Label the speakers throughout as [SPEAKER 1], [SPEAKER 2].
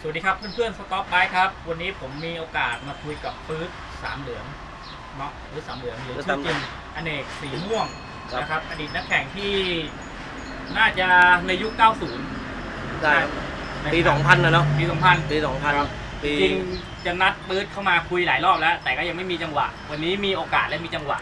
[SPEAKER 1] สวัสดีครับเพื่อนๆสต็อปไบค์ครับ วันนี้ผมมีโอกาสมาคุยกับปื๊ดสามเหลืองเนาะปื๊ดสามเหลืองหรือ
[SPEAKER 2] ปื๊ด
[SPEAKER 1] ชื่
[SPEAKER 2] สา
[SPEAKER 1] อ
[SPEAKER 2] ม
[SPEAKER 1] จ
[SPEAKER 2] เหลื
[SPEAKER 1] ริ
[SPEAKER 2] อง
[SPEAKER 1] งอเนกสีม่วง
[SPEAKER 2] ครับ
[SPEAKER 1] นะครับ อดีตนักแข่งที่น่าจะในยุค 90
[SPEAKER 2] ได้ครับ
[SPEAKER 1] นะครับ
[SPEAKER 2] ปี2000นะเนาะ
[SPEAKER 1] ปี 2000
[SPEAKER 2] ปี
[SPEAKER 1] ครับ
[SPEAKER 2] 2000ปี
[SPEAKER 1] จริงจะนัดปื๊ดเข้ามาคุยหลายรอบแล้ว แต่ก็ยังไม่มีจังหวะ วันนี้มีโอกาสและมีจังหวะ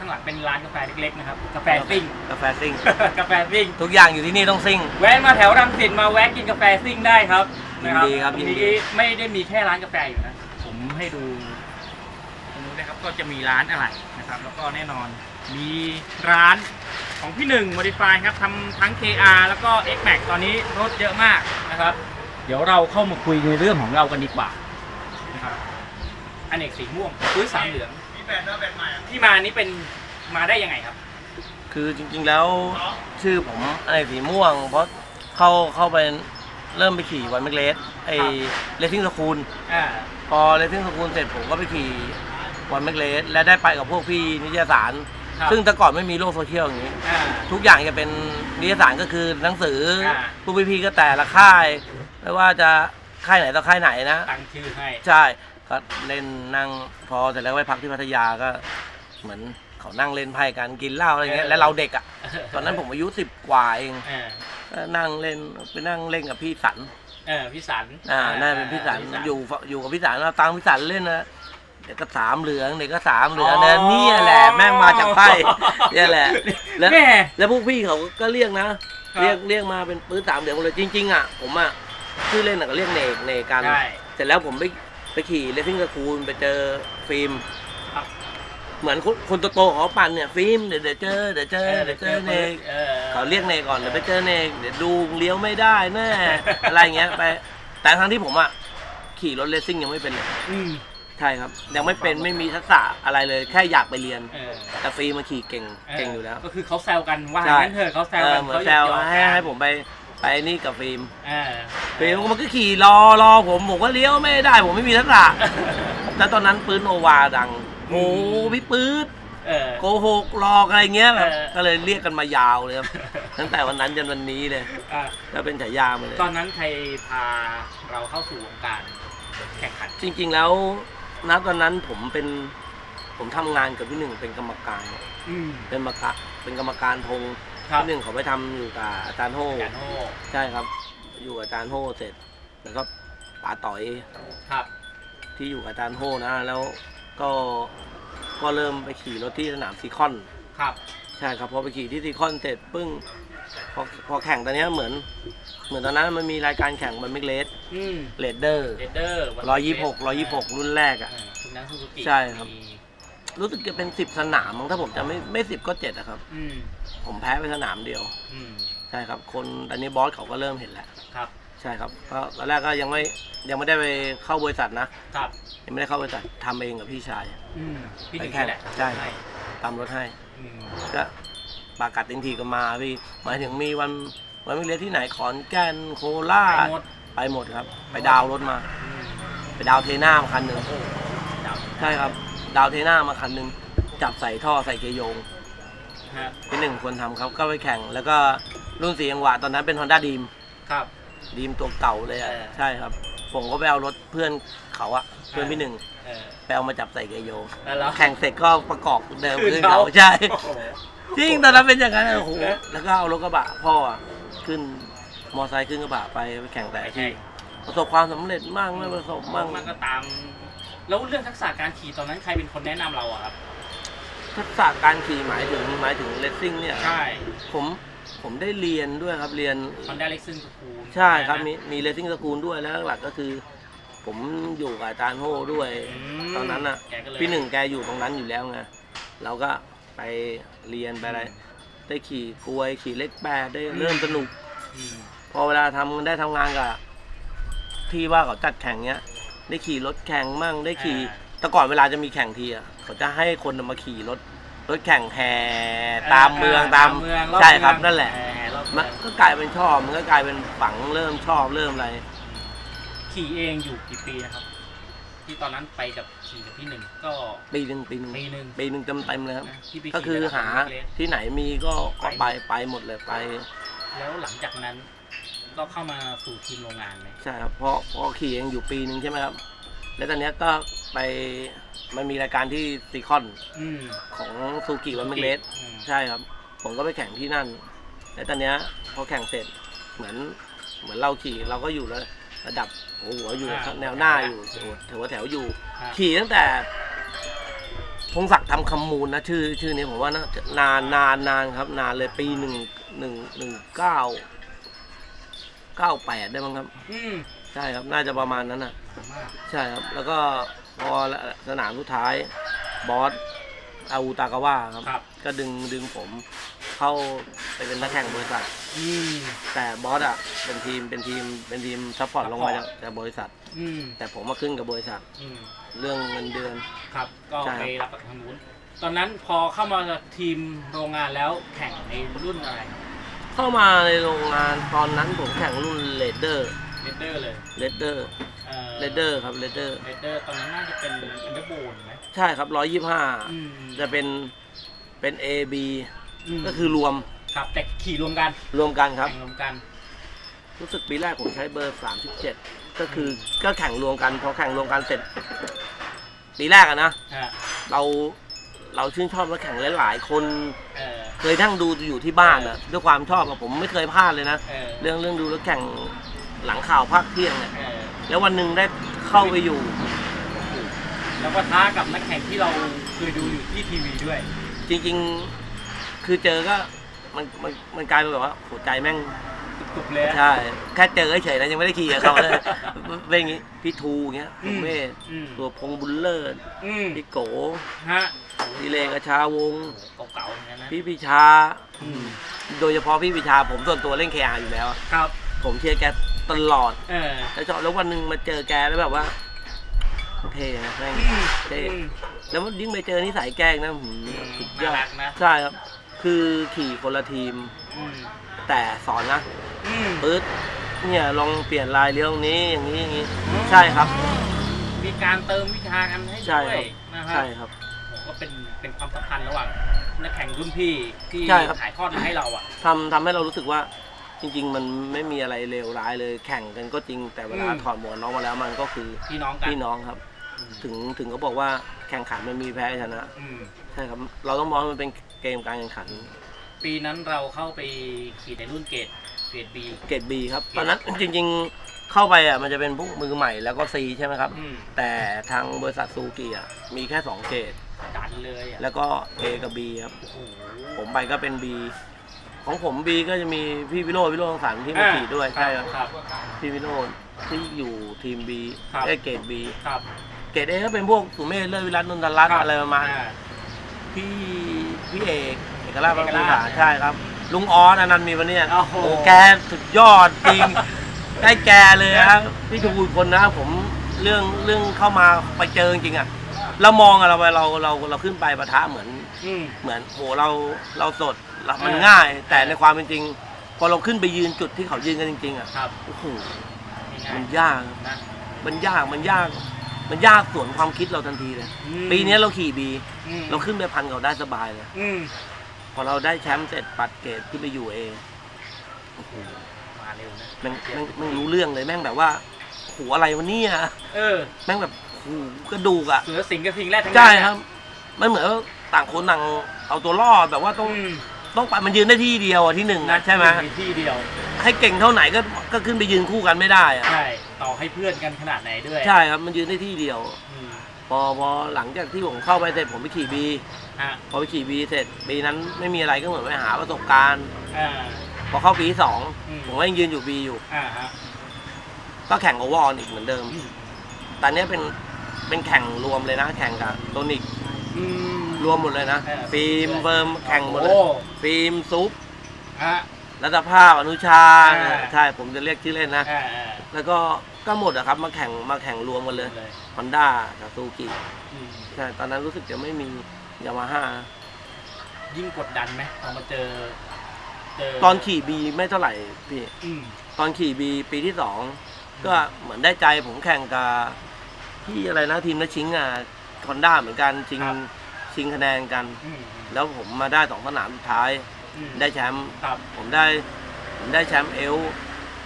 [SPEAKER 1] ข้างหลังเป็นร้านกาแฟเล็กๆนะครับกาแฟซิ่ง
[SPEAKER 2] กาแฟซิ่ง
[SPEAKER 1] กาแฟซิ่ง
[SPEAKER 2] ทุกอย่างอยู่ที่นี่ต้องซิ่ง
[SPEAKER 1] แวะมาแถวรังสิตมาแวะกินกาแฟซิ่งได้ครับนะครับ
[SPEAKER 2] ยินดีครับ
[SPEAKER 1] ตง
[SPEAKER 2] ยินดี
[SPEAKER 1] นี้ไม่ได้มีแค่ร้านกาแฟอยู่นะผมให้ดูตรงนู้นนะครับก็จะมีร้านอะไรนะครับ แล้วก็แน่นอนมีร้านของพี่หนึ่ง Modify ครับทำทั้ง KR แล้วก็ X Max ตอนนี้รถเยอะมากนะครับ เดี๋ยวเราเข้ามาคุยในเรื่องของเรากันดีกว่านะครับอเนกสีม่วงปุ้ยสามเหลือง ที่มานี้เป็นมาได้ยังไงครับ
[SPEAKER 2] คือจริงๆแล้วชื่อผมอะไรสีม่วง เพราะเข้าเข้าไปเริ่มไปขี่วันเมกเลสไอ
[SPEAKER 1] ครับ
[SPEAKER 2] เลสซิ่งสคูล
[SPEAKER 1] อ่า
[SPEAKER 2] พอเลสซิ่งสคูลเสร็จผมก็ไปขี่วันเมกเลสและได้ไปกับพวกพี่นิตยสาร
[SPEAKER 1] ครับ
[SPEAKER 2] ซึ่งแต่ก่อนไม่มีโลกโซเชียลอย่างนี้
[SPEAKER 1] อ่า
[SPEAKER 2] ทุกอย่างจะเป็นนิตยสารก็คือหนังสือ
[SPEAKER 1] อ่า
[SPEAKER 2] ผู้พี่ๆก็แต่ละค่าย ไม่ว่าจะค่ายไหนต่อค่ายไหนนะ
[SPEAKER 1] ตั้งชื่อให้
[SPEAKER 2] ใช่ ก็เล่นนั่งพอเสร็จแล้วไปพักที่พัทยาก็ เหมือนเขานั่งเล่นไพ่กันกินเหล้าอะไรเงี้ย
[SPEAKER 1] เออ
[SPEAKER 2] แล้วเราเด็กอะตอนนั้นผมอายุสิบกว่าเอง
[SPEAKER 1] เออ
[SPEAKER 2] ก็นั่งเล่นไปนั่งเล่นกับพี่สัน
[SPEAKER 1] เออพี่สัน
[SPEAKER 2] อ่าน่าเป็นพี่สันอยู่อยู่กับพี่สันเราตามพี่สันเล่นนะเด็กก็สามเหลืองเด็กก็สามเหลืองนะเนี่ยแหละแม่งมาจากไพ่เนี่ยแหละแล้ว
[SPEAKER 1] แม่
[SPEAKER 2] แล้วพวกพี่เขาก็เรียกนะ
[SPEAKER 1] ครับ
[SPEAKER 2] เรียกเรียกมาเป็นปื้นสามเหลืองหมดเลยจริง ๆ อะผมอะชื่อเล่นอะก็เรียกเนกเนกกัน
[SPEAKER 1] ใช่
[SPEAKER 2] เสร็จแล้วผมไป ไปขี่เลสซิ่งสคูลไปเจอฟิล์ม
[SPEAKER 1] ครับ
[SPEAKER 2] เหมือนคนคนโตๆเขาปั่นเนี่ยฟิล์มเดี๋ยวเดี๋ยวเจอเดี๋ยวเจอเดี๋ยวเจอเนก
[SPEAKER 1] เออ
[SPEAKER 2] เขาเรียกเนกก่อนเดี๋ยวไปเจอเนกเดี๋ยวดูเลี้ยวไม่ได้แน่ อะไรเงี้ยไป แต่ทั้งที่ผมอะขี่รถเลสซิ่งยังไม่เป็นเลย
[SPEAKER 1] อืม
[SPEAKER 2] ใช่ครับ ยังไม่เป็นไม่มีทักษะอะไรเลยแค่อยากไปเรียน
[SPEAKER 1] เออ
[SPEAKER 2] แต่ฟิล์มมันขี่เก่งเก่งอยู่แล้ว
[SPEAKER 1] ก็คือเขาแซวกันว่า
[SPEAKER 2] ใช่
[SPEAKER 1] งั้นเถอะเขาแซว
[SPEAKER 2] เอ
[SPEAKER 1] กั
[SPEAKER 2] อนเหมือน
[SPEAKER 1] เขา
[SPEAKER 2] แซว
[SPEAKER 1] หยอกๆ
[SPEAKER 2] ให้
[SPEAKER 1] กัน
[SPEAKER 2] ให้ผมไป ไปนี่กับฟิล์ม
[SPEAKER 1] เออ
[SPEAKER 2] ฟิล์มมันก็ขี่รอรอผมผมก็เลี้ยวไม่ได้ ผมไม่มีทักษะแล้วตอนนั้นปืนโอวาดังโอ้พี่ปื๊ด
[SPEAKER 1] เออ
[SPEAKER 2] โกหกหลอกอะไรเงี้ยแบบ
[SPEAKER 1] เออ
[SPEAKER 2] ก็เลยเรียกกันมายาวเลยครับ ตั้งแต่วันนั้นจนวันนี้เลย
[SPEAKER 1] อะ
[SPEAKER 2] แล้วเป็นฉายามาเลย
[SPEAKER 1] ตอนนั้นใครพาเราเข้าสู่วงการแข่งขัน
[SPEAKER 2] จริงๆแล้วณตอนนั้นผมเป็นผมทำงานกับพี่หนึ่งเป็นกรรมการ
[SPEAKER 1] อืม
[SPEAKER 2] เป็นกรรมการเป็นกรรมการธง
[SPEAKER 1] ครับ
[SPEAKER 2] พี่หนึ่งเขาไปทำอยู่กับอาจารย์โฮ
[SPEAKER 1] การโฮ
[SPEAKER 2] ใช่ครับ อยู่กับอาจารย์โฮเสร็จ แล้วก็ป๋าต่อย
[SPEAKER 1] ครับ
[SPEAKER 2] ที่อยู่กับอาจารย์โฮนะแล้วก็ก็เริ่มไปขี่รถที่สนามซีคอน
[SPEAKER 1] ครับ
[SPEAKER 2] ใช่ครับพอไปขี่ที่ซีคอนเสร็จปึ้งพอพอแข่งตอนเนี้ยเหมือน เหมือนตอนนั้นมันมีรายการแข่งมันมิกเลส
[SPEAKER 1] อืม
[SPEAKER 2] เลดเดอร์
[SPEAKER 1] เดเดอร์
[SPEAKER 2] ร้อยยี่หกร้อยยี่หกรุ่นแรกอะ
[SPEAKER 1] คุณนัทซูซูกิ
[SPEAKER 2] ใช่ครับ รู้สึกจะเป็นสิบสนามมั้งถ้าผมจะไม่ไม่สิบก็เจ็ดอะครับ
[SPEAKER 1] อืม
[SPEAKER 2] ผมแพ้ไปสนามเดียว
[SPEAKER 1] อืม
[SPEAKER 2] ใช่ครับ คนตอนนี้บอสเขาก็เริ่มเห็นแล้ว
[SPEAKER 1] ครับ
[SPEAKER 2] ใช่ครับก็ตอนแรกก็ยังไม่ยังไม่ได้ไปเข้าบริษัทนะครับยังไม่ได้เข้าบริษัททำเองกับพี่ชาย
[SPEAKER 1] อืมพี่
[SPEAKER 2] ไป
[SPEAKER 1] ถึง
[SPEAKER 2] แข่ง
[SPEAKER 1] นี่แหละ
[SPEAKER 2] ใช่ตามรถให้
[SPEAKER 1] อืม
[SPEAKER 2] ก็ปากัดติงทีก็มาพี่หมายถึงมีวันวันมิกเลสที่ไหนขอนแก่นโคราช
[SPEAKER 1] ไปหมด
[SPEAKER 2] ไปหมดครับ ไปดาวน์รถมา
[SPEAKER 1] อืม
[SPEAKER 2] ไปดาวน์เทน่ามาคันหนึ่ง
[SPEAKER 1] โอ้โหดาว
[SPEAKER 2] ใช่ครับ ดาวน์เทน่ามาคันหนึ่งจับใส่ท่อใส่เกยร์โยง
[SPEAKER 1] ฮะ
[SPEAKER 2] เป็นหนึ่งคนทำครับก็ไปแข่ง แล้วก็รุ่นสีจังหวะตอนนั้นเป็น Honda ดีม
[SPEAKER 1] ครับ
[SPEAKER 2] ดีมตัวเก่าเลยอะ
[SPEAKER 1] เออ
[SPEAKER 2] ใช่ครับ ผมก็ไปเอารถเพื่อนเขาอะเพื่อนพี่หนึ่ง
[SPEAKER 1] เออ
[SPEAKER 2] ไปเอามาจับใส่เกยร์โยง
[SPEAKER 1] แล้วเรา
[SPEAKER 2] แข่งเสร็จก็ประกอบเดิม
[SPEAKER 1] คืน
[SPEAKER 2] ขึ้น
[SPEAKER 1] เขา
[SPEAKER 2] เขาใช่
[SPEAKER 1] โอ้โห
[SPEAKER 2] จริงตอนนั้นเป็นอย่างนั้นโอ้โห
[SPEAKER 1] เออ
[SPEAKER 2] แล้วก็เอารถกระบะพ่ออะขึ้นมอไซค์ขึ้นกระบะไปไปแข่งแต่ละที่ประสบความสำเร็จมากไม่ประสบมั่ง
[SPEAKER 1] มันก็ตาม แล้วเรื่องทักษะการขี่ตอนนั้นใครเป็นคนแนะนำเราอะครับ
[SPEAKER 2] ทักษะการขี่หมายถึงหมายถึงเลสซิ่งเนี่ย
[SPEAKER 1] ใช่
[SPEAKER 2] ผมผมได้เรียนด้วยครับเรียน
[SPEAKER 1] คอนด้าเล็กซึ่งสกูล
[SPEAKER 2] ใช่ครับมีมีเลสซิ่งสกูลด้วยแล้วหลักก็คือ ผมอยู่กับอาจารย์โฮด้วย ตอนนั้นอะ
[SPEAKER 1] แกก็เลย
[SPEAKER 2] พี่หนึ่งแกอยู่ตรงนั้นอยู่แล้วไงเราก็ไปเรียนไปอะไรได้ขี่กลวยขี่เล็กแปดได้เริ่มสนุก
[SPEAKER 1] อืม
[SPEAKER 2] พอเวลาทำได้ทำงานกับที่ว่าเขาจัดแข่งเนี้ย ได้ขี่รถแข่งมั่งได้ขี่แต่ก่อนเวลาจะมีแข่งทีอะเขาจะให้คนมาขี่รถรถแข่งแห่ตามเมืองตาม
[SPEAKER 1] เมืองอบ
[SPEAKER 2] ใช่ครับ
[SPEAKER 1] เมือง
[SPEAKER 2] นั่นแหละ
[SPEAKER 1] รอบเมื
[SPEAKER 2] มั
[SPEAKER 1] อนง
[SPEAKER 2] ก็กลายเป็นชอบมันก็กลายเป็นฝังเริ่มชอบเริ่มอะไร
[SPEAKER 1] ขี่เองอยู่กี่ปีนะครับ ที่ตอนนั้นไปกับขี่กับพี่หนึ่งก็
[SPEAKER 2] ปีหนึ่งปีหนึ่ง
[SPEAKER 1] ปีหนึ่ง
[SPEAKER 2] ปีหนึ่งเต็มเต็มๆเลยครับ
[SPEAKER 1] นะที่ไป
[SPEAKER 2] ก็คือ
[SPEAKER 1] ขี่
[SPEAKER 2] หา
[SPEAKER 1] เล็ก
[SPEAKER 2] ที่ไหนมีก็ก็ไปไปหมดเลยไป
[SPEAKER 1] ๆแล้วหลังจากนั้น ก็เข้ามาสู่ทีมโรงงานไหม
[SPEAKER 2] ใช่ครับเพราะเพราะขี่เองอยู่ปีหนึ่งใช่ไหมครับ แล้วตอนเนี้ยก็ไปมันมีรายการที่ซีคอน
[SPEAKER 1] อืม
[SPEAKER 2] ของซูกิวันเมกเลส
[SPEAKER 1] อืม
[SPEAKER 2] ใช่ครับ ผมก็ไปแข่งที่นั่น แล้วตอนเนี้ยพอแข่งเสร็จเหมือนเหมือนเราขี่เราก็อยู่ระระดับโอ้โหอยู่แนวหน้าอยู่ถือว่าแถวอยู่
[SPEAKER 1] ฮะ
[SPEAKER 2] ขี่ตั้งแต่พงศักดิ์ทำคำมูลนะชื่อชื่อนี้ผมว่าน่าจะนานนานนานครับ นานเลยปีหนึ่งหนึ่งหนึ่งเก้า เก้าแปดได้มั้งครับ
[SPEAKER 1] อืม
[SPEAKER 2] ใช่ครับ น่าจะประมาณนั้นอะ
[SPEAKER 1] มาก
[SPEAKER 2] ใช่ครับ แล้วก็พอสนามสุดท้ายบอสอาอูตากาวะครับ
[SPEAKER 1] ครับ
[SPEAKER 2] ก็ดึงดึงผมเข้าไปเป็นนักแข่งบริษัท
[SPEAKER 1] อืม
[SPEAKER 2] แต่บอสอะเป็นทีมเป็นทีมเป็นทีมซัพพอร์ตลงมาจากจากบริษัท
[SPEAKER 1] อืม
[SPEAKER 2] แต่ผมมาขึ้นกับบริษัท
[SPEAKER 1] อืม
[SPEAKER 2] เรื่องเงินเดือน
[SPEAKER 1] ครับ ก็
[SPEAKER 2] ใช่ครับ
[SPEAKER 1] ไปรับกับทางนู้น ตอนนั้นพอเข้ามาทีมโรงงานแล้วแข่งในรุ่นอะไร
[SPEAKER 2] เข้ามาในโรงงานตอนนั้นผมแข่งรุ่นเลดเดอร์
[SPEAKER 1] เรดเดอร์เลย
[SPEAKER 2] เลดเดอร์
[SPEAKER 1] อ่อ
[SPEAKER 2] เลดเดอร์ครับเลดเดอร์
[SPEAKER 1] เรดเดอร์ตอนนั้นน่าจะเป็นอินเตอร์โบนไหม
[SPEAKER 2] ใช่ครับร้อยยี่ห้า
[SPEAKER 1] อืม
[SPEAKER 2] จะเป็นเป็น A B
[SPEAKER 1] ม
[SPEAKER 2] ก็คือรวม
[SPEAKER 1] ครับแต่ขี่รวมกัน
[SPEAKER 2] รวมกันครับ
[SPEAKER 1] แข่งรวมกัน
[SPEAKER 2] รู้สึกปีแรกผมใช้เบอร์สามสิบเจ็ดก็คือก็แข่งรวมกันพอแข่งรวมกันเสร็จ ปีแรกอะนะ
[SPEAKER 1] ฮะ
[SPEAKER 2] เราเราชื่นชอบนักแข่งหลายๆคน
[SPEAKER 1] เออ
[SPEAKER 2] เคยนั่งดูอยู่ที่บ้านอะด้วยความชอบอะผมไม่เคยพลาดเลยนะ
[SPEAKER 1] เออ
[SPEAKER 2] เรื่องเรื่องดูรถแข่งหลังข่าวภาคเที่ยงเนี่ย
[SPEAKER 1] เออ
[SPEAKER 2] แล้ววันหนึ่งได้เข้าไปอยู่
[SPEAKER 1] แล้วก็ท้ากับนักแข่งที่เราเคยดูอยู่ที่ทีวีด้วย
[SPEAKER 2] จริงๆ คือเจอก็มันมันมันกลายเป็นแบบว่าหัวใจแม่ง
[SPEAKER 1] ตุบๆเลยอะ
[SPEAKER 2] ใช่แค่เจอเฉยๆนะยังไม่ได้ขี่กับเขาเลยเป็นอย่างงี้พี่ทูเงี้ย
[SPEAKER 1] อื
[SPEAKER 2] ผม
[SPEAKER 1] ม
[SPEAKER 2] เมธ
[SPEAKER 1] อืม
[SPEAKER 2] ตัวพงบุญเลิศ
[SPEAKER 1] อืม
[SPEAKER 2] พี่โก
[SPEAKER 1] ฮะ
[SPEAKER 2] พี่เลกระชาวงศ์
[SPEAKER 1] โอ้โห
[SPEAKER 2] พี่พิชา
[SPEAKER 1] อืม
[SPEAKER 2] โดยเฉพาะพี่พิชาผมส่วนตัวเล่นเคอาอยู่แล้วอะ
[SPEAKER 1] ครับ
[SPEAKER 2] ผมเชียร์แกตลอด
[SPEAKER 1] เออ
[SPEAKER 2] แล้วชอบแล้ววันหนึ่งมาเจอแกแล้วแบบว่า เท่นะแม่ง
[SPEAKER 1] อืม
[SPEAKER 2] เท่
[SPEAKER 1] อืม
[SPEAKER 2] แล้วยิ่งไปเจอนิสัยแกอีกนะหืมสุดยอ
[SPEAKER 1] น่า
[SPEAKER 2] ด
[SPEAKER 1] รักนะ
[SPEAKER 2] ใช่ครับ คือขี่คนละทีม
[SPEAKER 1] อืม
[SPEAKER 2] แต่สอนนะ
[SPEAKER 1] อืม
[SPEAKER 2] ปื๊ดเนี่ยลองเปลี่ยนลายเลี้ยวตรงนี้อย่างนี้อย่างนี้ ใช่ครับ
[SPEAKER 1] มีการเติมวิชากันให้
[SPEAKER 2] ใช่
[SPEAKER 1] ด้
[SPEAKER 2] ครั
[SPEAKER 1] วย
[SPEAKER 2] บ
[SPEAKER 1] นะฮะ
[SPEAKER 2] ใช่ครับ
[SPEAKER 1] โอ้ก็เป็นเป็นความสัมพันธ์ระหว่าง นักแข่งรุ่นพี่ที่
[SPEAKER 2] ใช่ครับ
[SPEAKER 1] ถ่ายทอดมาให้เราอะ
[SPEAKER 2] ทำทำให้เรารู้สึกว่าจริง ๆ มันไม่มีอะไรเลวร้ายเลยแข่งกันก็จริงแต่เวลา
[SPEAKER 1] อืม
[SPEAKER 2] ถอดหมวกนน้องมาแล้วมันก็คือ
[SPEAKER 1] พี่น้องกัน
[SPEAKER 2] พี่น้องครับ
[SPEAKER 1] อืม
[SPEAKER 2] ถึงถึงเขาบอกว่าแข่งขันมันมีแพ้ชนะ
[SPEAKER 1] อืม
[SPEAKER 2] ใช่ครับ เราต้องมองว่ามันเป็นเกมการแข่งขัน
[SPEAKER 1] ปีนั้นเราเข้าไปขี่ในรุ่นเกรดเกรดบี
[SPEAKER 2] เกรดบีครับตอนนั้นจริง ๆ เข้าไปอะมันจะเป็นพวกมือใหม่แล้วก็ซีใช่ไหมครับ
[SPEAKER 1] อืม
[SPEAKER 2] แต่ทางบริษัทซูกิอะมีแค่ 2 เกรด
[SPEAKER 1] ดัน เลยอะ
[SPEAKER 2] แล้วก็ A กับ B ครับ
[SPEAKER 1] โอ้โห
[SPEAKER 2] ผมไปก็เป็น B ของผม B ก็จะมีพี่วิโรจน์วิโรจน์สันที่มาขี่ด้วยใช่ครับ
[SPEAKER 1] ครับ
[SPEAKER 2] พี่วิโรจน์ที่อยู่ทีม B
[SPEAKER 1] ครับ
[SPEAKER 2] ได้เกรด B
[SPEAKER 1] ครับ
[SPEAKER 2] เกรด A ก็เป็นพวกสุเมธเลิศวิรัตนนทรัตน์อะไรประมาณ
[SPEAKER 1] อ่
[SPEAKER 2] พี่พี่เอกเอกราชบาง
[SPEAKER 1] เอก
[SPEAKER 2] ภู
[SPEAKER 1] ราช
[SPEAKER 2] ผาใช่ครับ ลุงออสอนันต์มีวันนี้
[SPEAKER 1] โอ้โห
[SPEAKER 2] แกสุดยอดจริง ได้แกเลยครับพี่ทูอีกคนนะผมเรื่องเรื่องเข้ามาไปเจอจริงๆอะ เรามองอะเราเราเราเราขึ้นไปปะทะเหมือน
[SPEAKER 1] อืม
[SPEAKER 2] เหมือนโหเราเราสดเรามัน
[SPEAKER 1] เออ
[SPEAKER 2] ง่าย แต่ในความเป็นจริง พอเราขึ้นไปยืนจุดที่เขายืนกันจริงๆอะ
[SPEAKER 1] ครับ
[SPEAKER 2] โอ้โห
[SPEAKER 1] ง่า
[SPEAKER 2] มั
[SPEAKER 1] ย
[SPEAKER 2] นยาก
[SPEAKER 1] ๆนะ
[SPEAKER 2] มันยากมันยาก มันยากส่วนความคิดเราทันทีเลย
[SPEAKER 1] อืม
[SPEAKER 2] ปีนี้เราขี่บี
[SPEAKER 1] อืม
[SPEAKER 2] เราขึ้นไปพันเขาได้สบายเลย
[SPEAKER 1] อืม
[SPEAKER 2] พอเราได้แชมป์เสร็จปัดเกรดขึ้นไปอยู่เองโอ้โห
[SPEAKER 1] มาเร็วนะ
[SPEAKER 2] แม่งแม่งแม่งรู้เรื่องเลยแม่งแบบว่าโหอะไรวะเนี่ย
[SPEAKER 1] เออ
[SPEAKER 2] แม่งแบบ โหกระดูกอะ
[SPEAKER 1] เสือสิงห์กับสิงห์แรกทั้งนั้น
[SPEAKER 2] ใช่
[SPEAKER 1] เนี่ย
[SPEAKER 2] ครับ มันเหมือนว่าต่างคนต่างเอาตัวรอดแบบว่าต้อง
[SPEAKER 1] อืม
[SPEAKER 2] ต้องไปมันยืนได้ที่เดียวอะที่หนึ่งนะใช่ไหม
[SPEAKER 1] ที่เดียว
[SPEAKER 2] ให้เก่งเท่าไหนก็ก็ขึ้นไปยืนคู่กันไม่ได้อะ
[SPEAKER 1] ใช่ ต่อให้เพื่อนกันขนาดไหนด้วย
[SPEAKER 2] ใช่ครับมันยืนได้ที่เดียว
[SPEAKER 1] อืม
[SPEAKER 2] พอพอหลังจากที่ผมเข้าไปเสร็จผมไปขี่บี
[SPEAKER 1] ฮะ
[SPEAKER 2] พอไปขี่บีเสร็จปีนั้นไม่มีอะไรก็เหมือนไปหาประสบการณ์
[SPEAKER 1] อ่า
[SPEAKER 2] พอเข้าปีที่สอง
[SPEAKER 1] อืม
[SPEAKER 2] ผมก็ยังยืนอยู่บีอยู่
[SPEAKER 1] อ่าฮะ
[SPEAKER 2] ก็แข่งโอเวอร์ออลอีกเหมือนเดิม
[SPEAKER 1] อืม
[SPEAKER 2] แต่เนี้ยเป็น เป็นแข่งรวมเลยนะ แข่งกับโทนิก
[SPEAKER 1] อืม
[SPEAKER 2] รวมหมดเลยนะ
[SPEAKER 1] เออ
[SPEAKER 2] ฟิล์มเฟิร์มแข่งหมดเลย
[SPEAKER 1] โอ้
[SPEAKER 2] ฟิล์มซุป
[SPEAKER 1] ฮะ
[SPEAKER 2] รัตภาพอนุชา
[SPEAKER 1] อ่า
[SPEAKER 2] ใช่ผมจะเรียกชื่อเล่นนะ
[SPEAKER 1] อ่าอ่า
[SPEAKER 2] แล้วก็ก็หมดอะครับมาแข่งมาแข่งรวมกันเลย
[SPEAKER 1] เลย
[SPEAKER 2] ฮอนด้ากับซูกิ
[SPEAKER 1] อืม
[SPEAKER 2] ใช่ตอนนั้นรู้สึกจะไม่มียามาฮ่า
[SPEAKER 1] ยิ่งกดดันไหมพอมาเจอ เจอ
[SPEAKER 2] ตอนขี่บีไม่เท่าไหร่พี่
[SPEAKER 1] อืม
[SPEAKER 2] ตอนขี่บีปีที่สองก็เหมือนได้ใจผมแข่งกับ ที่อะไรนะทีมนัชิงอะคอนด้าเหมือนกันชิงชิงคะแนนกัน
[SPEAKER 1] อืม
[SPEAKER 2] แล้วผมมาได้สองสนามสุดท้าย
[SPEAKER 1] อืม
[SPEAKER 2] ได้แชมป์
[SPEAKER 1] ครับ
[SPEAKER 2] ผมได้ผมได้แชมป์เอล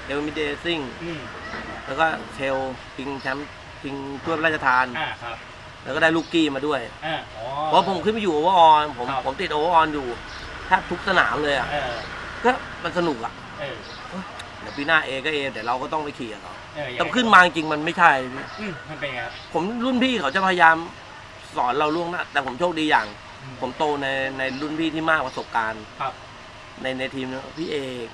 [SPEAKER 2] เอลมิเดซิ่ง
[SPEAKER 1] อืม
[SPEAKER 2] แล้วก็เชลชิงแชมป์ชิงถ้วยพระราชทาน
[SPEAKER 1] อ่าครับ
[SPEAKER 2] แล้วก็ได้ลูกกี้มาด้วย
[SPEAKER 1] อ่าอ๋อ
[SPEAKER 2] เพราะผมขึ้นไปอยู่โอเวอร์ออนผม
[SPEAKER 1] ครับ
[SPEAKER 2] ผมติดโอเวอร์ออนอยู่แทบทุกสนามเลยอะ
[SPEAKER 1] เออ
[SPEAKER 2] ก็มันสนุกอะ
[SPEAKER 1] เออ
[SPEAKER 2] เดี๋ยวปีหน้าเอก็เอเดี๋ยวเราก็ต้องไปขี่กับเขา
[SPEAKER 1] เออยังไง
[SPEAKER 2] แต่ขึ้นมาจริงๆมันไม่ใช่พี่
[SPEAKER 1] อืมมันเป็นไงครับ
[SPEAKER 2] ผมรุ่นพี่เขาจะพยายามสอนเราล่วงหน้าแต่ผมโชคดีอย่าง
[SPEAKER 1] อื
[SPEAKER 2] ผมโตในในรุ่นพี่ที่มากประสบการณ์
[SPEAKER 1] ครับ
[SPEAKER 2] ในในทีมนะพี่เอก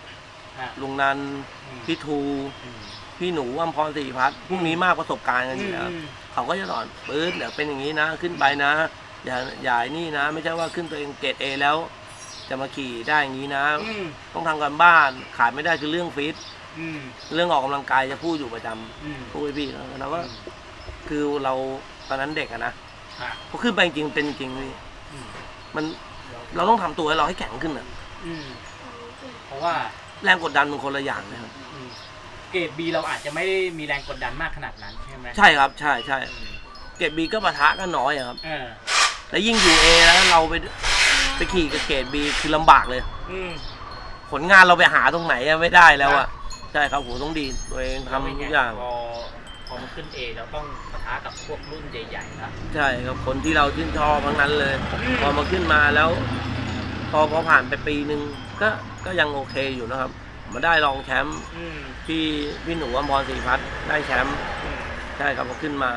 [SPEAKER 1] อ่า
[SPEAKER 2] ลุงนัน
[SPEAKER 1] อืม
[SPEAKER 2] พี่ทู
[SPEAKER 1] อืม
[SPEAKER 2] พี่หนูอัมพรศรีพัฒน์พวกนี้มากประสบการณ์กันอยู่แล้ว
[SPEAKER 1] อืม
[SPEAKER 2] เขาก็จะสอนปื๊ดเดี๋ยวเป็นอย่างนี้นะ ขึ้นไปนะ อย่าอย่าไอ้นี่นะ ไม่ใช่ว่าขึ้นตัวเองเกรดเอแล้ว จะมาขี่ได้อย่างนี้นะ
[SPEAKER 1] อืม
[SPEAKER 2] ต้องทำการบ้านขาดไม่ได้คือเรื่องฟิต
[SPEAKER 1] อืม
[SPEAKER 2] เรื่องออกกำลังกายจะพูดอยู่ประจำ
[SPEAKER 1] อืม
[SPEAKER 2] พูดให้พี่แล้วเราก็คือเราตอนนั้นเด็กอะนะ
[SPEAKER 1] อ่า
[SPEAKER 2] พอขึ้นไปจริงๆเป็นจริงพี่
[SPEAKER 1] อืม
[SPEAKER 2] มันเราต้องทำตัวให้เราให้แข็งขึ้นอะ
[SPEAKER 1] อืมเพราะว่า
[SPEAKER 2] แรงกดดันมันคนละอย่างนะครับ
[SPEAKER 1] อืมเกรดบีเราอาจจะไม่ได้มีแรงกดดันมากขนาดนั้นใช่ไหม
[SPEAKER 2] ใช่ครับใช่ใช่
[SPEAKER 1] อืม
[SPEAKER 2] เกรดบีก็ปะทะกันน้อยอะครับ
[SPEAKER 1] เออ
[SPEAKER 2] แล้วยิ่งอยู่เอแล้วเราไป ไปขี่กับเกรดบีคือลำบากเลย
[SPEAKER 1] อืม
[SPEAKER 2] ผลงานเราไปหาตรงไหนอะไม่ได้แล้วอะใช่ครับผมต้องดีตัวเองทำ
[SPEAKER 1] เป็นไทุ
[SPEAKER 2] กอย่าง
[SPEAKER 1] พอพอมันขึ้นเอเราต้องปะทะกับพวกรุ่นใหญ่ๆนะ
[SPEAKER 2] ใช่ครับคนที่เราชื่นชอบทั้งนั้นเลย
[SPEAKER 1] อืม
[SPEAKER 2] พอมาขึ้นมาแล้ว พอพอผ่านไปปีหนึ่งก็ก็ยังโอเคอยู่นะครับ มาได้รองแชมป์
[SPEAKER 1] อืม
[SPEAKER 2] พี่พี่หนูอมพรศรีพัฒน์ได้แชมป์
[SPEAKER 1] อืม
[SPEAKER 2] ใช่ครับพอขึ้นมา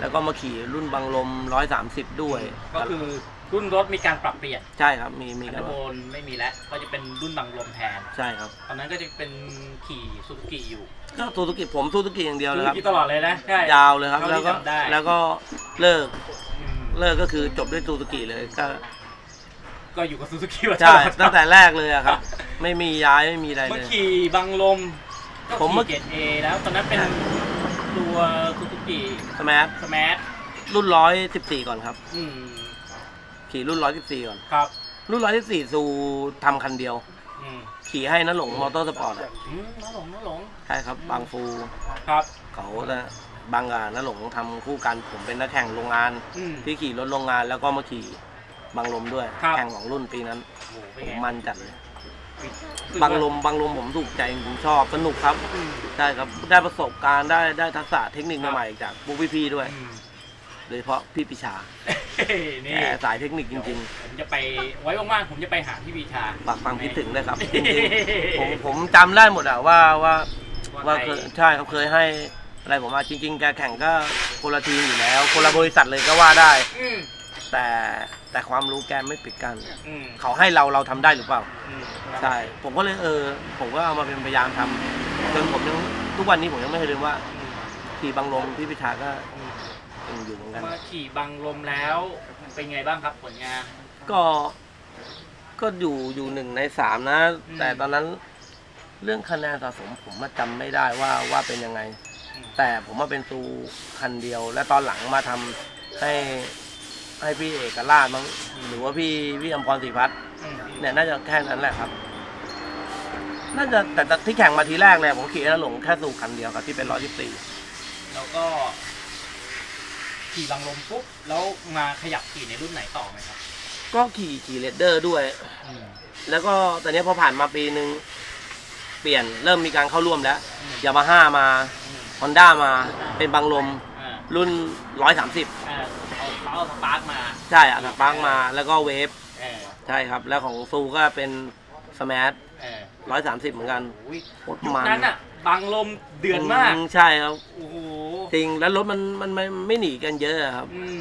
[SPEAKER 2] แล้วก็มาขี่รุ่นบังลมร้อยสามสิบด้วย
[SPEAKER 1] ก็คือ รุ่นรถมีการปรับเปลี่ยน
[SPEAKER 2] ใช่ครับมีมี
[SPEAKER 1] อัน
[SPEAKER 2] กัน
[SPEAKER 1] โบนไม่มีแล้วก็จะเป็นรุ่นบังลมแทน
[SPEAKER 2] ใช่ครับ
[SPEAKER 1] ตอนนั้นก็จะเป็นขี่ซูซูกิอยู่
[SPEAKER 2] ก็ซูซูกิผมซูซูกิอย่างเดียวเลยครับ
[SPEAKER 1] ซูซูกิตลอดเลยนะใช่
[SPEAKER 2] ยาวเลยครับ
[SPEAKER 1] เท่า
[SPEAKER 2] แล้ว
[SPEAKER 1] ที่
[SPEAKER 2] ก็
[SPEAKER 1] จำได้
[SPEAKER 2] แล้วก็เลิก
[SPEAKER 1] อืม
[SPEAKER 2] เลิกก็คือจบด้วยซูซูกิเลยก็
[SPEAKER 1] ก็อยู่กับซูซูกิมา
[SPEAKER 2] ใช่
[SPEAKER 1] ตลอด
[SPEAKER 2] ตั้งแต่แรกเลยอะครับ ไม่มีย้ายไม่มีอะไร
[SPEAKER 1] เมื่
[SPEAKER 2] เล
[SPEAKER 1] อย ขี่บังลมก็
[SPEAKER 2] ผมเมื่
[SPEAKER 1] ขี่
[SPEAKER 2] อ
[SPEAKER 1] เกรดเอแล้วตอนนั้นเป็น
[SPEAKER 2] ใช่
[SPEAKER 1] ตัวซูซูกิ
[SPEAKER 2] สมาร์ท
[SPEAKER 1] สมาร์ท
[SPEAKER 2] รุ่นร้อยสิบสี่ก่อนครับ
[SPEAKER 1] อืม
[SPEAKER 2] ขี่รุ่นร้อยสิบสี่ก่อน
[SPEAKER 1] ครับ
[SPEAKER 2] รุ่นร้อยสิบสี่ซูทำคันเดียว
[SPEAKER 1] อืม
[SPEAKER 2] ขี่ให้น้าหลงมอเตอร์สปอร์ตอะ
[SPEAKER 1] อืมน้าหลงน้าหลง
[SPEAKER 2] ใช่ครับ บางฟู
[SPEAKER 1] ครับ
[SPEAKER 2] เขาจะบางกาน้าหลงทำคู่กันผมเป็นนักแข่งโรงงาน
[SPEAKER 1] อืม
[SPEAKER 2] ที่ขี่รถโรงงานแล้วก็มาขี่บางลมด้วย
[SPEAKER 1] ครับ
[SPEAKER 2] แข่งของรุ่นปีนั้น
[SPEAKER 1] โอ้โหเป็น
[SPEAKER 2] ผ
[SPEAKER 1] ไง
[SPEAKER 2] มมันจัดเลย
[SPEAKER 1] รู้สึก
[SPEAKER 2] บาง
[SPEAKER 1] ว่า
[SPEAKER 2] ลมบางลมผมถูกใจผมชอบสนุกครับ
[SPEAKER 1] อืม
[SPEAKER 2] ใช่ครับ ได้ประสบการณ์ได้ได้ทักษะเทคนิค
[SPEAKER 1] ครับ
[SPEAKER 2] ใหม่ๆจากพวกพี่ๆด้วย
[SPEAKER 1] อืม
[SPEAKER 2] โดยเฉพาะพี่ปิชา
[SPEAKER 1] นี่
[SPEAKER 2] แกสายเทคนิคจริง
[SPEAKER 1] ผมจะไปไว้ว่างๆผมจะไปหาพี่บีชา
[SPEAKER 2] ๆฝากความคิดถึงด้วยครับจริงๆผมผมจำได้หมดอะว่าว่าว่าเคยใช่ครับเคยให้อะไรผมมาจริง ๆ แกแข่งก็คนละทีมอยู่แล้ว คนละบริษัทเลยก็ว่าได้
[SPEAKER 1] อืม
[SPEAKER 2] แต่แต่ความรู้แกไม่ปิดกัน
[SPEAKER 1] อืม
[SPEAKER 2] เขาให้เราเราทำได้หรือเปล่า
[SPEAKER 1] อืม
[SPEAKER 2] ใช่ ผมก็เลยเออ ผมก็เอามาเป็นพยายามทำจนผมยังทุกวันนี้ผมยังไม่เคยลืมว่า
[SPEAKER 1] อืม
[SPEAKER 2] ขี่บังลมพี่พิชาก็
[SPEAKER 1] อืม
[SPEAKER 2] ยังอยู่เหมือนกัน
[SPEAKER 1] มาขี่บังลมแล้วเป็นไงบ้างครับผลงาน
[SPEAKER 2] ก็ก็อยู่อยู่หนึ่งในสามนะ
[SPEAKER 1] อืม
[SPEAKER 2] แต่ตอนนั้นเรื่องคะแนนสะสมผมมาจำไม่ได้ว่าว่าเป็นยังไง
[SPEAKER 1] อืม
[SPEAKER 2] แต่ผมมาเป็นซูคันเดียว และตอนหลังมาทำให้ให้พี่เอกราชมั้งหรือว่าพี่พี่อมพรศรีพัฒน์
[SPEAKER 1] อืม
[SPEAKER 2] เนี่ยน่าจะแค่นั้นแหละครับ น่าจะแต่แต่ที่แข่งมาทีแรกเนี่ยผมขี่แล้วหลงแค่ซูคันเดียวครับที่เป็นร้อยสิบสี่
[SPEAKER 1] แล้วก็ ขี่บังลมปุ๊บแล้วมาขยับขี่ในรุ่นไหนต่อไหมครับ
[SPEAKER 2] ก็ขี่ขี่เรดเดอร์ด้วย
[SPEAKER 1] อืม
[SPEAKER 2] แล้วก็ตอนนี้พอผ่านมาปีหนึ่งเปลี่ยนเริ่มมีการเข้าร่วมแล้ว
[SPEAKER 1] อืม
[SPEAKER 2] ยามาฮ่ามา
[SPEAKER 1] อืม
[SPEAKER 2] ฮอนด้ามาเป็นบังลม
[SPEAKER 1] อ่า
[SPEAKER 2] รุ่นร้อยสามสิบ
[SPEAKER 1] อ่าเอาเขาเอาสปาร์กมา
[SPEAKER 2] ใช่อะสปาร์กมาแล้วก็เวฟ
[SPEAKER 1] เออ
[SPEAKER 2] ใช่ครับ แล้วของซูก็เป็นสมาร์ท
[SPEAKER 1] เออ
[SPEAKER 2] ร้อยสามสิบเหมือนกัน
[SPEAKER 1] โอ้ย
[SPEAKER 2] โคตร
[SPEAKER 1] ยุค
[SPEAKER 2] มัน
[SPEAKER 1] นั้นอะ บังลมเดือดมาก
[SPEAKER 2] ใช่ครับ
[SPEAKER 1] โอ้โห
[SPEAKER 2] จริงแล้วรถมันมันไม่ไม่หนีกันเยอะอะครับ
[SPEAKER 1] อืม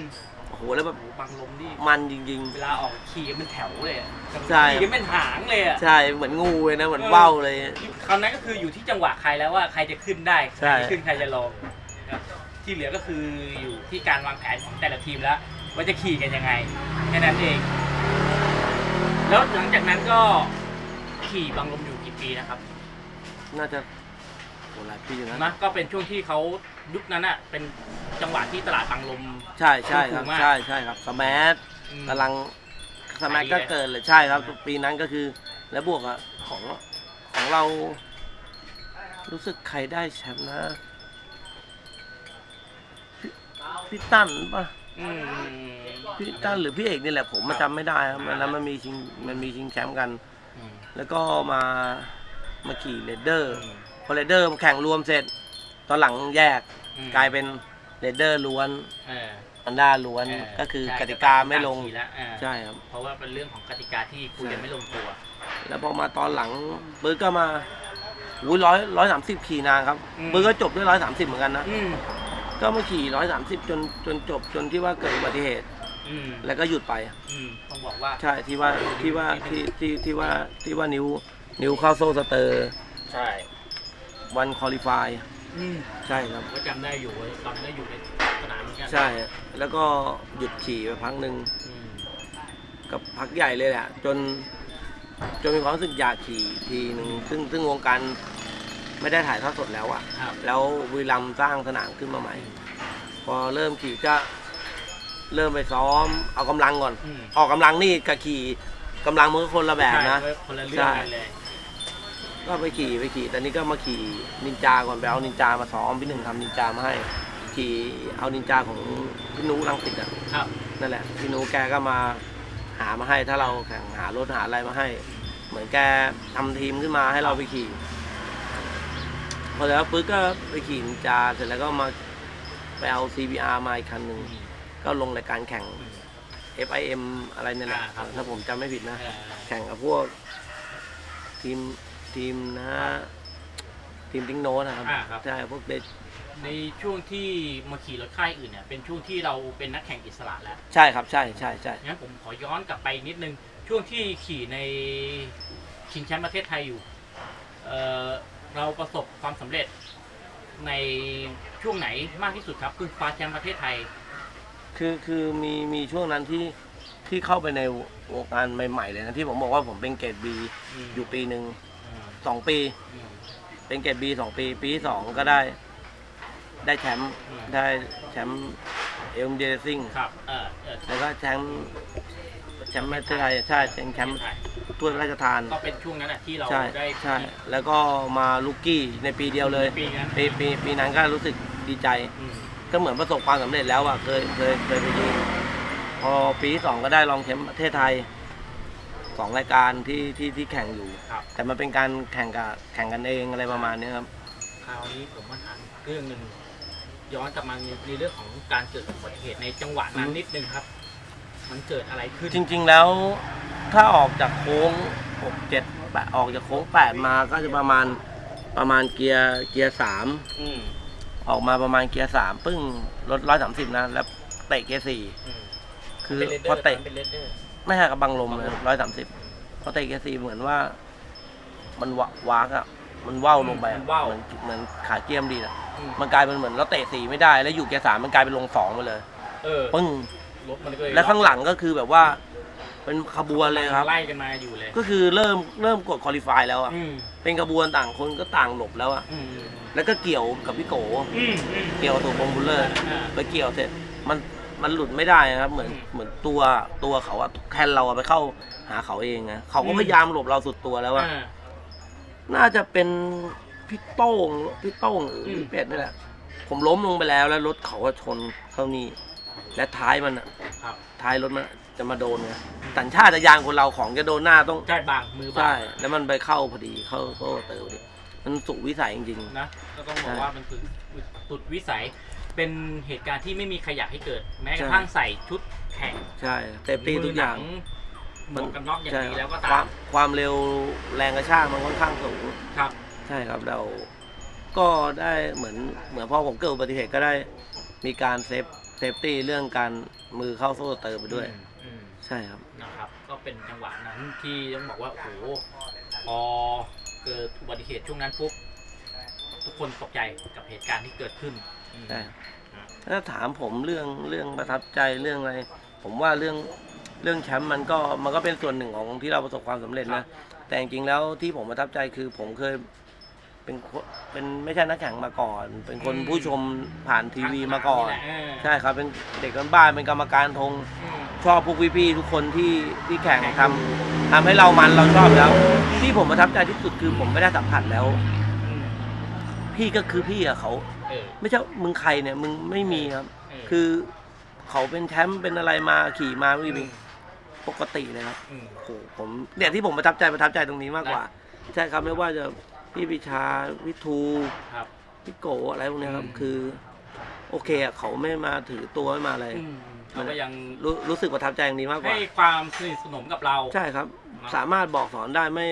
[SPEAKER 2] โอ้โหแล้วแบบ
[SPEAKER 1] โอ้โหบังลมนี่
[SPEAKER 2] มันจริง
[SPEAKER 1] เวลาออกขี่กันเป็นแถวเลยอะ
[SPEAKER 2] ใช่
[SPEAKER 1] ขี่กันเป็นหางเลยอะ
[SPEAKER 2] ๆ ใช่เหมือนงูเลยนะเหมือนว่าวเลย
[SPEAKER 1] คราวนั้นก็คืออยู่ที่จังหวะใครแล้วว่าใครจะขึ้นได้
[SPEAKER 2] ใช่
[SPEAKER 1] ใครจะขึ้นใครจะลงครับที่เหลือก็คืออยู่ที่การวางแผนของแต่ละทีมแล้ว ว่าจะขี่กันยังไงแค่นั้นเอง แล้วหลังจากนั้นก็ขี่บังลมอยู่กี่ปีนะครับ
[SPEAKER 2] น่าจะ โหหลายปีอยู่นะ
[SPEAKER 1] นะก็เป็นช่วงที่เขายุคนั้นอะเป็นจังหวะที่ตลาดบังลม
[SPEAKER 2] ใช่ใช่ครับ
[SPEAKER 1] ถูกมาก
[SPEAKER 2] ใช่ใช่ครับสมาร์ท
[SPEAKER 1] อืม
[SPEAKER 2] กำลังสมัย
[SPEAKER 1] ขายดี
[SPEAKER 2] ก็
[SPEAKER 1] เลย
[SPEAKER 2] เกิดเลยใช่ครับ ปีนั้นก็คือ แล้วบวกอะของของเรา รู้สึกใครได้แชมป์นะพี่พี่ตั้นปะ
[SPEAKER 1] อืม
[SPEAKER 2] พี่ตั้นหรือพี่เอกนี่แหละผมมาจำไม่ได้ครับมันนั้นมันมีชิงมันมีชิงแชมป์กัน
[SPEAKER 1] อืม
[SPEAKER 2] แล้วก็มามาขี่เรดเดอร์
[SPEAKER 1] อืม
[SPEAKER 2] พอเรเดอร์แข่งรวมเสร็จ ตอนหลังแยก
[SPEAKER 1] อืม
[SPEAKER 2] กลายเป็นเรเดอร์ล้วน
[SPEAKER 1] เออ
[SPEAKER 2] อันด้าล้วน
[SPEAKER 1] เก็
[SPEAKER 2] คือ
[SPEAKER 1] ใช่
[SPEAKER 2] กติกาไม่ลง
[SPEAKER 1] ขี่แล้วเออ
[SPEAKER 2] ใช่ครับ
[SPEAKER 1] เพราะว่าเป็นเรื่องของกติกาที่คุยกันไม่ลงตัว
[SPEAKER 2] แล้วพอมาตอนหลังปื้อก็มาอุ้ยร้อยร้อยสามสิบขี่นานครับ
[SPEAKER 1] อืม
[SPEAKER 2] ปื้อก็จบด้วยร้อยสามสิบเหมือนกันนะ
[SPEAKER 1] อืม
[SPEAKER 2] ก็มาขี่ร้อยสามสิบจนจนจบจนที่ว่าเกิดอุบัติเหตุ
[SPEAKER 1] อืม
[SPEAKER 2] แล้วก็หยุดไป
[SPEAKER 1] อืมต้องบอกว่า
[SPEAKER 2] ใช่ที่ว่าที่ว่าที่ที่ที่ว่าที่ว่านิ้วนิ้วเข้าโซ่สเตอร์
[SPEAKER 1] ใช่
[SPEAKER 2] วันคอลิฟาย
[SPEAKER 1] อืม
[SPEAKER 2] ใช่ครับ
[SPEAKER 1] ก็จำได้อยู่เว้ยตอนนั้นก็อยู่ในสนามเหมือนกัน
[SPEAKER 2] ใช่แล้วก็หยุดขี่ไปพักหนึ่ง
[SPEAKER 1] อืม
[SPEAKER 2] กับพักใหญ่เลยแหละจน จนมีความรู้สึกอยากขี่ทีหนึ่งซึ่งซึ่งวงการไม่ได้ถ่ายทอดสดแล้วอะ
[SPEAKER 1] ครับ
[SPEAKER 2] แล้วบุรีรัมย์สร้างสนามขึ้นมาใหม่ พอเริ่มขี่ก็เริ่มไปซ้อมเอากำลังก่อน
[SPEAKER 1] อืม
[SPEAKER 2] ออกกำลังนี่กับขี่กำลังมันก็คนละแบบนะ
[SPEAKER 1] ใช่คนละเรื่องกันเลย
[SPEAKER 2] ก็ไปขี่ไปขี่แต่นี่ก็มาขี่นินจาก่อนไปเอานินจามาซ้อมพี่หนึ่งทำนินจามาให้ขี่เอานินจาของพี่นุรังสิตอะ
[SPEAKER 1] ครับ
[SPEAKER 2] นั่นแหละพี่นุแกก็มาหามาให้ถ้าเราแข่งหารถหาอะไรมาให้ เหมือนแกทำทีมขึ้นมาให้เราไปขี่พอแล้วปึ๊กก็ไปขี่นินจาเสร็จแล้วก็มาไปเอา CBR มาอีกคันหนึ่งก็ลงรายการแข่ง
[SPEAKER 1] อืม
[SPEAKER 2] FIM อะไรเนี่ยแหละ
[SPEAKER 1] อ่าครับ
[SPEAKER 2] ถ้าผมจำไม่ผิดนะ
[SPEAKER 1] เออ
[SPEAKER 2] แข่งกับพวกทีม ทีมนะฮะทีมติ้งโน้ตนะครับ
[SPEAKER 1] อ่าครับ
[SPEAKER 2] ใช่พวกเดช
[SPEAKER 1] ในช่วงที่มาขี่รถค่ายอื่นเนี่ยเป็นช่วงที่เราเป็นนักแข่งอิสระแล้ว
[SPEAKER 2] ใช่ครับใช่ใช่ใช่
[SPEAKER 1] งั้นผมขอย้อนกลับไปนิดนึง ช่วงที่ขี่ในชิงแชมป์ประเทศไทยอยู่เอ่อเราประสบความสำเร็จในช่วงไหนมากที่สุดครับคือคว้าแชมป์ประเทศไทย
[SPEAKER 2] คือคือมีมีช่วงนั้นที่ที่เข้าไปในวงการใหม่ ๆ เลยนะที่ผมบอกว่าผมเป็นเกรดบี
[SPEAKER 1] อืม
[SPEAKER 2] อยู่ปีหนึ่ง
[SPEAKER 1] อืม
[SPEAKER 2] สองปี
[SPEAKER 1] อืม
[SPEAKER 2] เป็นเกรดบีสองปี ปีที่สองก็ได้ ได้แชมป์
[SPEAKER 1] อืม
[SPEAKER 2] ได้แชมป์เอ็มเจซิง
[SPEAKER 1] ครับเออเออ
[SPEAKER 2] แล้วก็แชมป์แชมป์ประเทศไทยใช่แชมป์แชมป์
[SPEAKER 1] ไทย
[SPEAKER 2] ถ้วยพระราชทาน
[SPEAKER 1] ก็เป็นช่วงนั้นนะที่เรา
[SPEAKER 2] ใช่
[SPEAKER 1] ได้
[SPEAKER 2] ใช่แล้วก็มาลูกกี้ในปีเดียวเลย
[SPEAKER 1] ปีนั้น
[SPEAKER 2] ปีปีปีนั้นก็รู้สึกดีใจ
[SPEAKER 1] อืม
[SPEAKER 2] ก็เหมือนประสบความสำเร็จแล้วอะเคยเคยเคยไปยิงพอปีที่สองก็ได้รองแชมป์ประเทศไทยส องรายการที่ที่ที่แข่งอยู่
[SPEAKER 1] ครับ
[SPEAKER 2] แต่มันเป็นการแข่งกับแข่งกันเองอะไรประมาณเนี้ยครับ
[SPEAKER 1] คราวนี้ผมมาถามเรื่องหนึ่งย้อนกลับมาในเรื่องของการเกิดอุบัติเหตุในจังหวะนั้นนิดนึงครับ มันเกิดอะไรขึ้น
[SPEAKER 2] จริง ๆ แล้วถ้าออกจากโค้งหกเจ็ดแปดออกจากโค้งแปดมาก็จะประมาณประมาณเกียร์เกียร์สาม
[SPEAKER 1] อืม
[SPEAKER 2] ออกมาประมาณเกียร์สามปึ้งรถร้อยสามสิบนะ แล้วเตะเกียร์สี่
[SPEAKER 1] อืม
[SPEAKER 2] คือ
[SPEAKER 1] เป็นเลดเด
[SPEAKER 2] พ
[SPEAKER 1] อ
[SPEAKER 2] อ
[SPEAKER 1] ร์
[SPEAKER 2] เตะ
[SPEAKER 1] เป็นเลดเดอร์
[SPEAKER 2] ไม่ห่างกับบังลมเลย
[SPEAKER 1] บังลม
[SPEAKER 2] ร้อยสามสิบพอเตะเกียร์สี่เหมือนว่า มันวะวากอะมันว่าวลงไปอะ
[SPEAKER 1] มันว่าว
[SPEAKER 2] เหมือนเหมือนขาเกียมดีอะ
[SPEAKER 1] อืม
[SPEAKER 2] มันกลายเป็นเหมือนเราเตะสี่ไม่ได้ แล้วอยู่เกียร์สามมันกลายเป็นลงสองไปเลย
[SPEAKER 1] เออ
[SPEAKER 2] ปึ้ง
[SPEAKER 1] รถมันก็เลย
[SPEAKER 2] แล้วข้างหลังก็คือแบบว่า เป็นขบวนเลยครับ
[SPEAKER 1] ไล่กันมาอยู่เลย
[SPEAKER 2] ก็คือเริ่มเริ่มกดคอลี่ฟายแล้วอะ
[SPEAKER 1] อืม
[SPEAKER 2] เป็นขบวนต่างคนก็ต่างหลบแล้วอะ
[SPEAKER 1] อืม
[SPEAKER 2] แล้วก็เกี่ยวกับพี่โก
[SPEAKER 1] อืมอืม
[SPEAKER 2] เกี่ยวกับตัวบงบุลเลอร์
[SPEAKER 1] อ่า
[SPEAKER 2] ไปเกี่ยวเสร็จมัน มันหลุดไม่ได้นะครับ เหมือน
[SPEAKER 1] อืม
[SPEAKER 2] เหมือนตัวตัวเขาอะแทนเราอะไปเข้าหาเขาเองนะเขาก็
[SPEAKER 1] อืม
[SPEAKER 2] พยายามหลบเราสุดตัวแล้วอะ
[SPEAKER 1] อ่า
[SPEAKER 2] น่าจะเป็นพี่โต้งพี่โต้งหรือ
[SPEAKER 1] อืม
[SPEAKER 2] พี่เป็ดนี่แหละ ผมล้มลงไปแล้วแล้วรถเขาก็ชนเข้านี่และท้ายมันอะ
[SPEAKER 1] ครับ
[SPEAKER 2] ท้ายรถมันจะมาโดนไงสัญชาตญาณคนเราของจะโดนหน้าต้อง
[SPEAKER 1] ใช่บางมือบา
[SPEAKER 2] ใช่
[SPEAKER 1] ง
[SPEAKER 2] แล้วมันไปเข้าพอดีเข้าเข้าเตอร์พอดีมันสุดวิสัยจริง
[SPEAKER 1] นะก็ต้องบอกว่ามันคือสุดวิสัย เป็นเหตุการณ์ที่ไม่มีใครอยากให้เกิด แม้กระทั่งใส่ชุดแข่ง
[SPEAKER 2] ๆใช่เซฟตี้ทุกอย่าง
[SPEAKER 1] หมวกกันน็อกอย่าง
[SPEAKER 2] ใช่
[SPEAKER 1] นี้แล้วก็
[SPEAKER 2] ควา
[SPEAKER 1] ตาม
[SPEAKER 2] มความเร็วแรงกระชากมันค่อนข้างสูง
[SPEAKER 1] ครับ
[SPEAKER 2] ใช่ครับเราก็ได้เหมือนเหมือนพอผมเกิดอุบัติเหตุก็ได้มีการเซฟเซฟตี้เรื่องการมือเข้าโซ่เติมไปด้วย
[SPEAKER 1] อืมอืม
[SPEAKER 2] ใช่ครับ
[SPEAKER 1] นะครับ ก็เป็นจังหวะนั้นที่ต้องบอกว่าโอ้โหพอเกิดอุบัติเหตุช่วงนั้นปุ๊บทุกคนตกใจกับเหตุการณ์ที่เกิดขึ้นอืม
[SPEAKER 2] ใช่ครับถ้าถามผมเรื่องเรื่องประทับใจเรื่องอะไร ผมว่าเรื่องเรื่องแชมป์มันก็มันก็เป็นส่วนหนึ่งของที่เราประสบความสำเร็จนะแต่จริงๆแล้วที่ผมประทับใจคือผมเคยเป็นคนเป็นไม่ใช่นักแข่งมาก่อน เป็นคน
[SPEAKER 1] อืม
[SPEAKER 2] ผู้ชมผ่านทีวีมาก่อน
[SPEAKER 1] ทงสมแหละเออ
[SPEAKER 2] ใช่ครับเป็นเด็กบ้านๆเป็นกรรมการธง
[SPEAKER 1] อืม
[SPEAKER 2] ชอบพวกพี่ๆทุกคนที่ที่แข่งทำทำให้เรามันเราชอบแล้ว ที่ผมประทับใจที่สุดคือผมไม่ได้สัมผัสแล้ว
[SPEAKER 1] อืม
[SPEAKER 2] พี่ก็คือพี่อะเขา
[SPEAKER 1] เออ
[SPEAKER 2] ไม่ใช่มึงใครเนี่ยมึงไม่มีครับ
[SPEAKER 1] เออ
[SPEAKER 2] คือเขาเป็นแชมป์เป็นอะไรมาขี่มาไม่มีปกติเลยครับ
[SPEAKER 1] อืม
[SPEAKER 2] โอ้โหผมเนี่ยที่ผมประทับใจประทับใจตรงนี้มากกว่า ใช่ครับไม่ว่าจะพี่ปิชาวิทู
[SPEAKER 1] ครับ
[SPEAKER 2] พี่โกอะไรพวกเนี้ยครับ
[SPEAKER 1] อืม
[SPEAKER 2] คือ โอเคอะเขาไม่มาถือตัวไม่มาอะไร
[SPEAKER 1] อืมเขาก็ยัง
[SPEAKER 2] รู้รู้สึกประทับใจอย่างนี้มากกว่า
[SPEAKER 1] ให้ความสนิทสนมกับเรา
[SPEAKER 2] ใช่ครับ
[SPEAKER 1] เนอะ
[SPEAKER 2] สามารถบอกสอนได้ไม่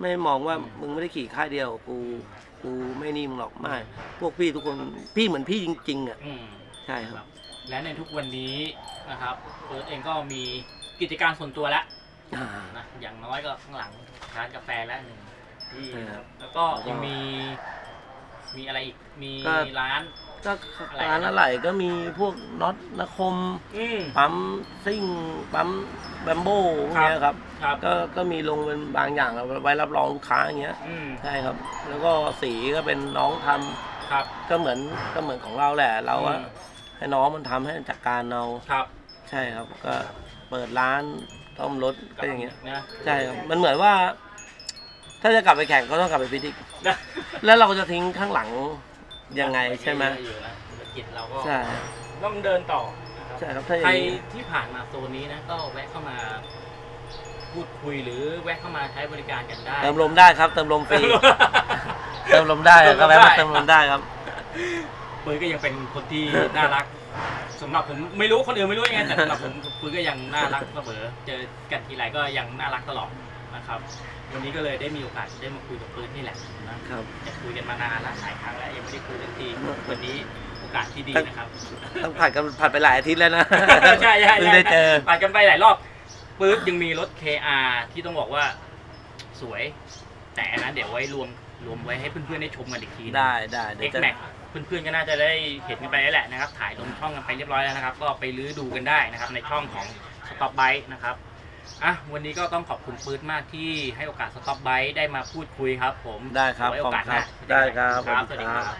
[SPEAKER 2] ไม่มองว่า
[SPEAKER 1] อืม
[SPEAKER 2] มึงไม่ได้ขี่ค่ายเดียวกู กูไม่นี่มึงหรอกไม่พวกพี่ทุกคนพี่เหมือนพี่จริง ๆอะ
[SPEAKER 1] อืม
[SPEAKER 2] ใช่ครับ
[SPEAKER 1] และในทุกวันนี้นะครับเฟิร์สเองก็มีกิจการส่วนตัวแล้ว
[SPEAKER 2] อ่า
[SPEAKER 1] นะอย่างน้อยก็ข้างหลังร้านกาแฟแล้วหนึ่งที่
[SPEAKER 2] ใช่ครับ
[SPEAKER 1] แล้วก็
[SPEAKER 2] แล้วก็
[SPEAKER 1] ยังมี มีอะไรอีกมี
[SPEAKER 2] ก็
[SPEAKER 1] ร้าน
[SPEAKER 2] ก็
[SPEAKER 1] อะไร
[SPEAKER 2] ร้านอะไรก็มีพวกน็อตนคม
[SPEAKER 1] อืม
[SPEAKER 2] ปั๊มซิ่ง ปั๊มแบมโบ้พวกเนี้ยครับ
[SPEAKER 1] ครับ
[SPEAKER 2] ก็ก็มีลงเป็นบางอย่างเอาไว้รับรองลูกค้าอย่างเงี้ย
[SPEAKER 1] อืม
[SPEAKER 2] ใช่ครับ แล้วก็สีก็เป็นน้องทำ
[SPEAKER 1] ครับ
[SPEAKER 2] ก็เหมือนก็เหมือนของเราแหละ เราอะ
[SPEAKER 1] อืม
[SPEAKER 2] ให้น้องมันทำให้จัดการเรา
[SPEAKER 1] ครับ
[SPEAKER 2] ใช่ครับ ก็เปิดร้านต้อมรถก็อย่างเงี้ย
[SPEAKER 1] นะ
[SPEAKER 2] ใช่ครับมันเหมือนว่า ถ้าจะกลับไปแข่งก็ต้องกลับไปพิจิตร
[SPEAKER 1] นะ
[SPEAKER 2] แล้วเราจะทิ้งข้างหลัง ยังไงใช่ไหม
[SPEAKER 1] อยู่นะธุรกิจเราก็
[SPEAKER 2] ใช่
[SPEAKER 1] ต้องเดินต่อนะครับ
[SPEAKER 2] ใช่ครับถ้าอ
[SPEAKER 1] ใคร
[SPEAKER 2] ย่างนี้
[SPEAKER 1] ที่ผ่านมาโซนนี้นะก็แวะเข้ามา พูดคุยหรือแวะเข้ามาใช้บริการกันได้
[SPEAKER 2] เติมลมได้ครับ เติมลมฟรีเติมลมได้ก็แวะมาเติมลมได้ครับ
[SPEAKER 1] ปุ้ยก็ยังเป็นคนที่น่ารักสำหรับผมไม่รู้คนอื่นไม่รู้ยังไงแต่สำหรับผมปุ้ยก็ยังน่ารักเสมอ เจอกันทีไรก็ยังน่ารักตลอด นะครับ วันนี้ก็เลยได้มีโอกาสได้มาคุยกับปืนนี่แหละนะครับจะคุยกันมานานแล้วหลายครั้งแล้วยังไม่ได้คุยกันทีวันนี้โอกาสที่ดีนะครับ
[SPEAKER 2] ต้องผัดกันผัดไปหลายอาทิตย์แล้วนะ
[SPEAKER 1] ใช่ใช่
[SPEAKER 2] เพิ่งได้เจอ
[SPEAKER 1] ผ่านกันไปหลายรอบปื๊ดยังมีรถ KR ที่ต้องบอกว่าสวย แต่อันนั้นเดี๋ยวไว้รวมรวมไว้ให้เพื่อนๆได้ชมกันอีกที
[SPEAKER 2] ได้ได้เดี๋
[SPEAKER 1] เอ็
[SPEAKER 2] ยว
[SPEAKER 1] ก
[SPEAKER 2] จะ
[SPEAKER 1] แม็กเพื่อนๆก็น่าจะได้เห็นกันไปแล้วแหละนะครับ ถ่ายลงช่องกันไปเรียบร้อยแล้วนะครับ ก็ไปลื้อดูกันได้นะครับ ในช่องของ Stop b i t e นะครับ อะวันนี้ก็ต้องขอบคุณปื๊ดมากที่ให้โอกาส Stop b i t e ได้มาพูดคุยครับ ผม
[SPEAKER 2] ได้ครับ
[SPEAKER 1] ไว้โอกาสหน้า
[SPEAKER 2] ขอบคุณครับได้ครับ
[SPEAKER 1] ครับ
[SPEAKER 2] ส
[SPEAKER 1] ส
[SPEAKER 2] วั
[SPEAKER 1] วั
[SPEAKER 2] ส
[SPEAKER 1] ส
[SPEAKER 2] ดี
[SPEAKER 1] ดี
[SPEAKER 2] ค
[SPEAKER 1] ค
[SPEAKER 2] รั
[SPEAKER 1] รับบ